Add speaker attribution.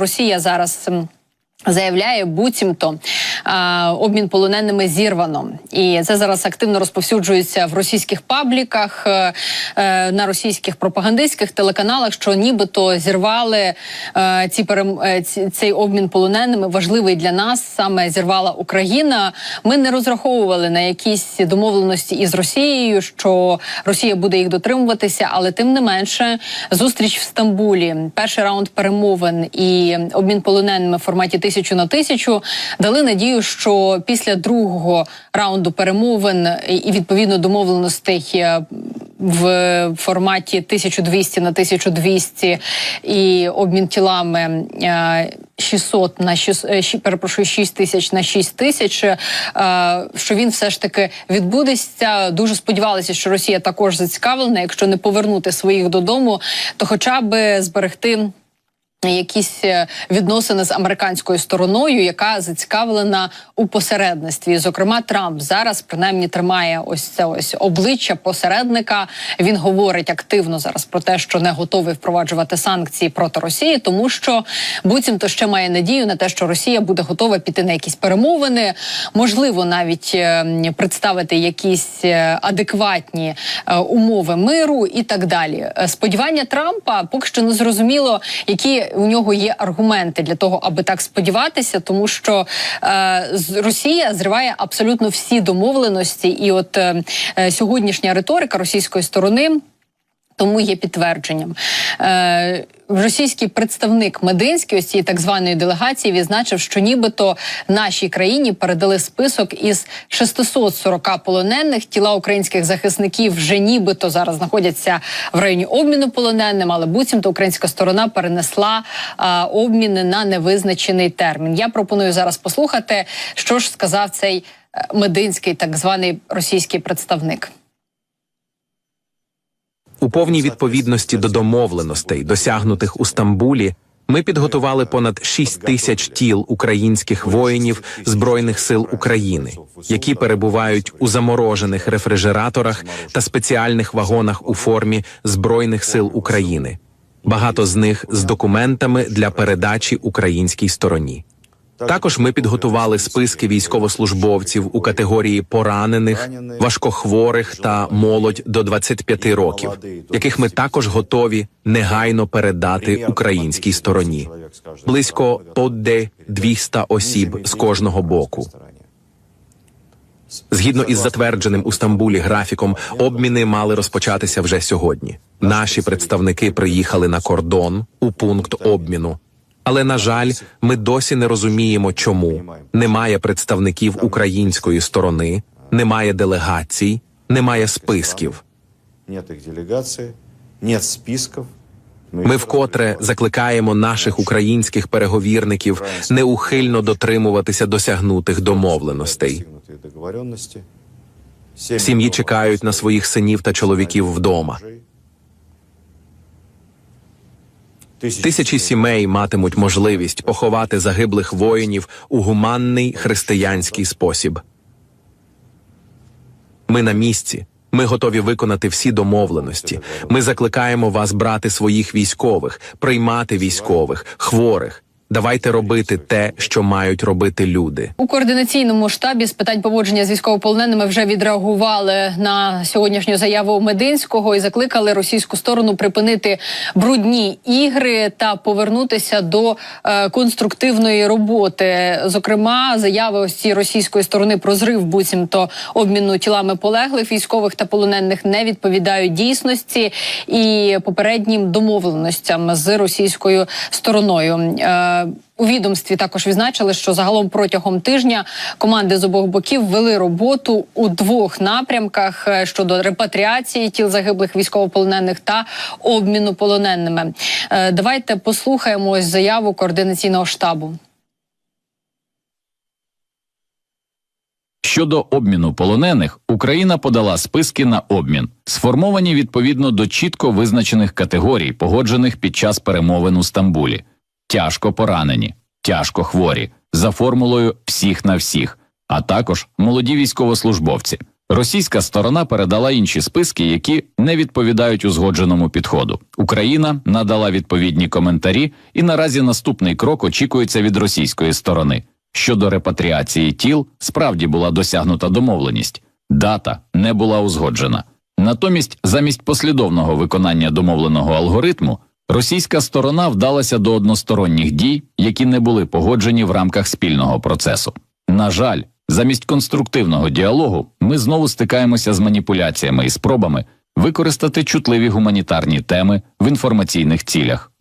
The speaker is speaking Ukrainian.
Speaker 1: Росія зараз. Заявляє, буцімто а, обмін полоненими зірвано, і це зараз активно розповсюджується в російських пабліках, е, е, на російських пропагандистських телеканалах, що нібито зірвали е, ці перем... цей обмін полоненими важливий для нас. Саме зірвала Україна. Ми не розраховували на якісь домовленості із Росією, що Росія буде їх дотримуватися, але тим не менше, зустріч в Стамбулі, перший раунд перемовин і обмін полоненими в форматі тисячу на тисячу дали надію, що після другого раунду перемовин і- відповідно домовленостей е, в форматі 1200 на 1200 і обмін тілами. е, 600 на 6, е, перепрошую, 6 тисяч на 6 тисяч, е, що він все ж таки відбудеться. Дуже сподівалися, що Росія також зацікавлена. Якщо не повернути своїх додому, то хоча б зберегти. Якісь е, відносини з американською стороною, яка зацікавлена у посередництві. Зокрема, Трамп зараз принаймні тримає ось це ось обличчя посередника. Він говорить активно зараз про те, що не готовий впроваджувати санкції проти Росії, тому що буцімто ще має надію на те, що Росія буде готова піти на якісь перемовини, можливо, навіть е, представити якісь е, адекватні умови миру і так далі. Сподівання Трампа поки що не зрозуміло, які у нього є аргументи для того, аби так сподіватися, тому що е, Росія зриває абсолютно всі домовленості, і от е, е, сьогоднішня риторика російської сторони. Тому є підтвердженням. Е, російський представник Мединський, ось цієї так званої делегації, відзначив, що нібито нашій країні передали список із 640 полонених. Тіла українських захисників вже нібито зараз знаходяться в районі обміну полоненим, але буцімто українська сторона перенесла е, обміни на невизначений термін. Я пропоную зараз послухати, що ж сказав цей е, мединський так званий російський представник.
Speaker 2: У повній відповідності до домовленостей, досягнутих у Стамбулі, ми підготували понад 6 тисяч тіл українських воїнів збройних сил України, які перебувають у заморожених рефрижераторах та спеціальних вагонах у формі збройних сил України. Багато з них з документами для передачі українській стороні. Також ми підготували списки військовослужбовців у категорії поранених, важкохворих та молодь до 25 років, яких ми також готові негайно передати українській стороні. Близько подде 200 осіб з кожного боку. Згідно із затвердженим у Стамбулі графіком, обміни мали розпочатися вже сьогодні. Наші представники приїхали на кордон у пункт обміну. Але на жаль, ми досі не розуміємо, чому немає представників української сторони, немає делегацій, немає списків. Ми вкотре закликаємо наших українських переговірників неухильно дотримуватися досягнутих домовленостей. Сім'ї чекають на своїх синів та чоловіків вдома. Тисячі сімей матимуть можливість поховати загиблих воїнів у гуманний християнський спосіб. Ми на місці. Ми готові виконати всі домовленості. Ми закликаємо вас брати своїх військових, приймати військових, хворих. Давайте робити те, що мають робити люди.
Speaker 1: У координаційному штабі з питань поводження з військовополоненими вже відреагували на сьогоднішню заяву Мединського і закликали російську сторону припинити брудні ігри та повернутися до е, конструктивної роботи. Зокрема, заяви ось цієї російської сторони про зрив буцімто обміну тілами полеглих військових та полонених не відповідають дійсності і попереднім домовленостям з російською стороною. Е, у відомстві також відзначили, що загалом протягом тижня команди з обох боків вели роботу у двох напрямках е, щодо репатріації тіл загиблих військовополонених та обміну полоненими. Е, Давайте послухаємо ось заяву координаційного штабу.
Speaker 3: Щодо обміну полонених, Україна подала списки на обмін, сформовані відповідно до чітко визначених категорій, погоджених під час перемовин у Стамбулі: тяжко поранені, тяжко хворі, за формулою всіх на всіх, а також молоді військовослужбовці. Російська сторона передала інші списки, які не відповідають узгодженому підходу. Україна надала відповідні коментарі, і наразі наступний крок очікується від російської сторони. Щодо репатріації тіл, справді була досягнута домовленість. Дата не була узгоджена. Натомість, замість послідовного виконання домовленого алгоритму, російська сторона вдалася до односторонніх дій, які не були погоджені в рамках спільного процесу. На жаль, замість конструктивного діалогу ми знову стикаємося з маніпуляціями і спробами використати чутливі гуманітарні теми в інформаційних цілях.